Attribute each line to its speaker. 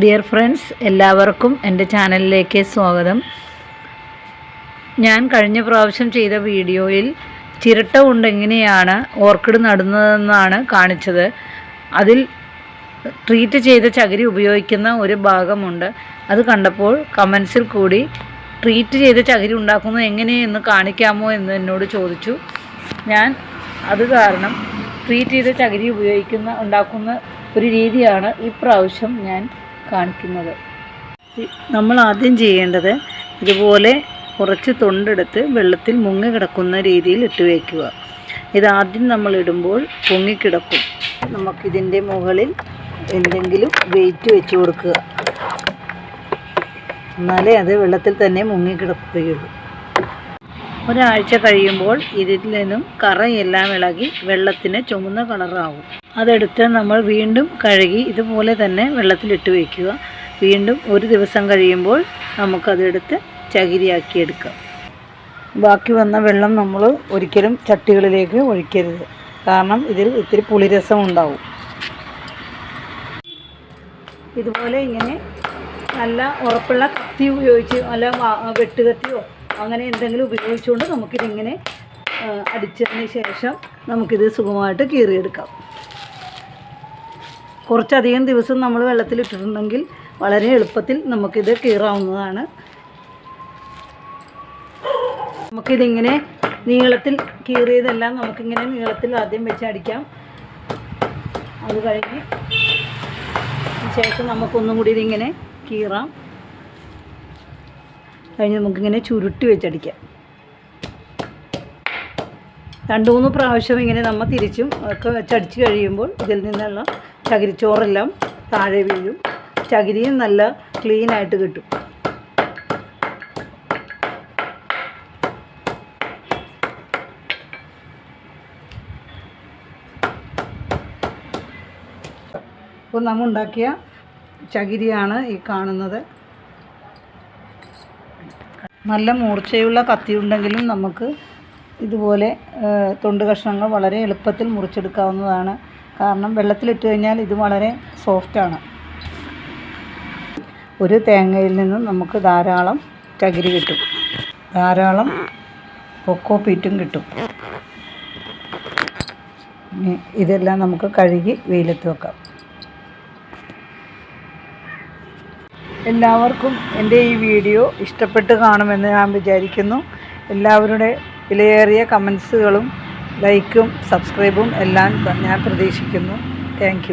Speaker 1: Dear friends എല്ലാവർക്കും എന്റെ ചാനലിലേക്ക് സ്വാഗതം. ഞാൻ കഴിഞ്ഞ പ്രാവശ്യം ചെയ്ത വീഡിയോയിൽ ചിരട്ട കൊണ്ട് എങ്ങനെയാണ് ഓർക്കിഡ് നടുന്നതെന്നാണ് കാണിച്ചത്. അതിൽ ട്രീറ്റ് ചെയ്ത ചകിരി ഉപയോഗിക്കുന്ന ഒരു ഭാഗമുണ്ട്. അത് കണ്ടപ്പോൾ കമൻസിൽ കൂടി ട്രീറ്റ് ചെയ്ത ചകിരി ഉണ്ടാക്കുന്നത് എങ്ങനെയെന്ന് കാണിക്കാമോ എന്ന് എന്നോട് ചോദിച്ചു. ഞാൻ അത് കാരണം ട്രീറ്റ് ചെയ്ത ചകിരി ഉപയോഗിക്കുന്ന ഉണ്ടാക്കുന്ന ഒരു രീതിയാണ് ഇപ്രാവശ്യം ഞാൻ കാണിക്കുന്നത്. നമ്മൾ ആദ്യം ചെയ്യേണ്ടത് ഇതുപോലെ കുറച്ച് തൊണ്ടെടുത്ത് വെള്ളത്തിൽ മുങ്ങി കിടക്കുന്ന രീതിയിൽ ഇട്ട് വയ്ക്കുക ഇതാദ്യം നമ്മൾ ഇടുമ്പോൾ പൊങ്ങിക്കിടക്കും നമുക്കിതിന്റെ മുകളിൽ എന്തെങ്കിലും വെയിറ്റ് വെച്ച് കൊടുക്കുക. എന്നാലേ അത് വെള്ളത്തിൽ തന്നെ മുങ്ങിക്കിടക്കുകയുള്ളൂ ഒരാഴ്ച കഴിയുമ്പോൾ ഇതിൽ നിന്നും കറയെല്ലാം ഇളകി വെള്ളത്തിന് ചുമന്ന കളറാവും. അതെടുത്ത് നമ്മൾ വീണ്ടും കഴുകി ഇതുപോലെ തന്നെ വെള്ളത്തിലിട്ട് വയ്ക്കുക. വീണ്ടും ഒരു ദിവസം കഴിയുമ്പോൾ നമുക്കതെടുത്ത് ചകിരിയാക്കി എടുക്കാം ബാക്കി വന്ന വെള്ളം നമ്മൾ ഒരിക്കലും ചട്ടികളിലേക്ക് ഒഴിക്കരുത്. കാരണം ഇതിൽ ഇത്തിരി പുളിരസം ഉണ്ടാവും. ഇതുപോലെ ഇങ്ങനെ നല്ല ഉറപ്പുള്ള കത്തി ഉപയോഗിച്ച് നല്ല വെട്ടുകത്തിയോ അങ്ങനെ എന്തെങ്കിലും ഉപയോഗിച്ചുകൊണ്ട് നമുക്കിതിങ്ങനെ അടിച്ചതിന് ശേഷം നമുക്കിത് സുഖമായിട്ട് കീറിയെടുക്കാം. കുറച്ചധികം ദിവസം നമ്മൾ വെള്ളത്തിലിട്ടിട്ടുണ്ടെങ്കിൽ വളരെ എളുപ്പത്തിൽ നമുക്കിത് കീറാവുന്നതാണ്. നമുക്കിതിങ്ങനെ നീളത്തിൽ കീറിയതെല്ലാം നമുക്കിങ്ങനെ നീളത്തിൽ ആദ്യം വെച്ച് അടിക്കാം. അത് കഴിഞ്ഞ് ശേഷം നമുക്കൊന്നും കൂടി ഇതിങ്ങനെ കീറാം. കഴിഞ്ഞ് നമുക്കിങ്ങനെ ചുരുട്ടി വെച്ചടിക്കാം. രണ്ട് മൂന്ന് പ്രാവശ്യം ഇങ്ങനെ നമ്മൾ തിരിച്ചും ഒക്കെ വെച്ചടിച്ച് കഴിയുമ്പോൾ ഇതിൽ നിന്നുള്ള ചകിരിച്ചോറെല്ലാം താഴെ വീഴും. ചകിരിയും നല്ല ക്ലീൻ ആയിട്ട് കിട്ടും. അപ്പോൾ നമ്മൾ ഉണ്ടാക്കിയ ചകിരിയാണ് ഈ കാണുന്നത്. നല്ല മൂർച്ചയുള്ള കത്തി ഉണ്ടെങ്കിലും നമുക്ക് ഇതുപോലെ തൊണ്ട് കഷ്ണങ്ങൾ വളരെ എളുപ്പത്തിൽ മുറിച്ചെടുക്കാവുന്നതാണ്. കാരണം വെള്ളത്തിലിട്ട് കഴിഞ്ഞാൽ ഇത് വളരെ സോഫ്റ്റാണ് ഒരു തേങ്ങയിൽ നിന്നും നമുക്ക് ധാരാളം ചകിരി കിട്ടും. ധാരാളം കൊക്കോ പീറ്റും കിട്ടും. ഇതെല്ലാം നമുക്ക് കഴുകി വെയിലത്ത് വെക്കാം. എല്ലാവർക്കും എന്റെ ഈ വീഡിയോ ഇഷ്ടപ്പെട്ട് കാണുമെന്ന് ഞാൻ വിചാരിക്കുന്നു. എല്ലാവരുടെ വിലയേറിയ കമൻസുകളും ലൈക്കും സബ്സ്ക്രൈബും എല്ലാം ഞാൻ പ്രതീക്ഷിക്കുന്നു. താങ്ക്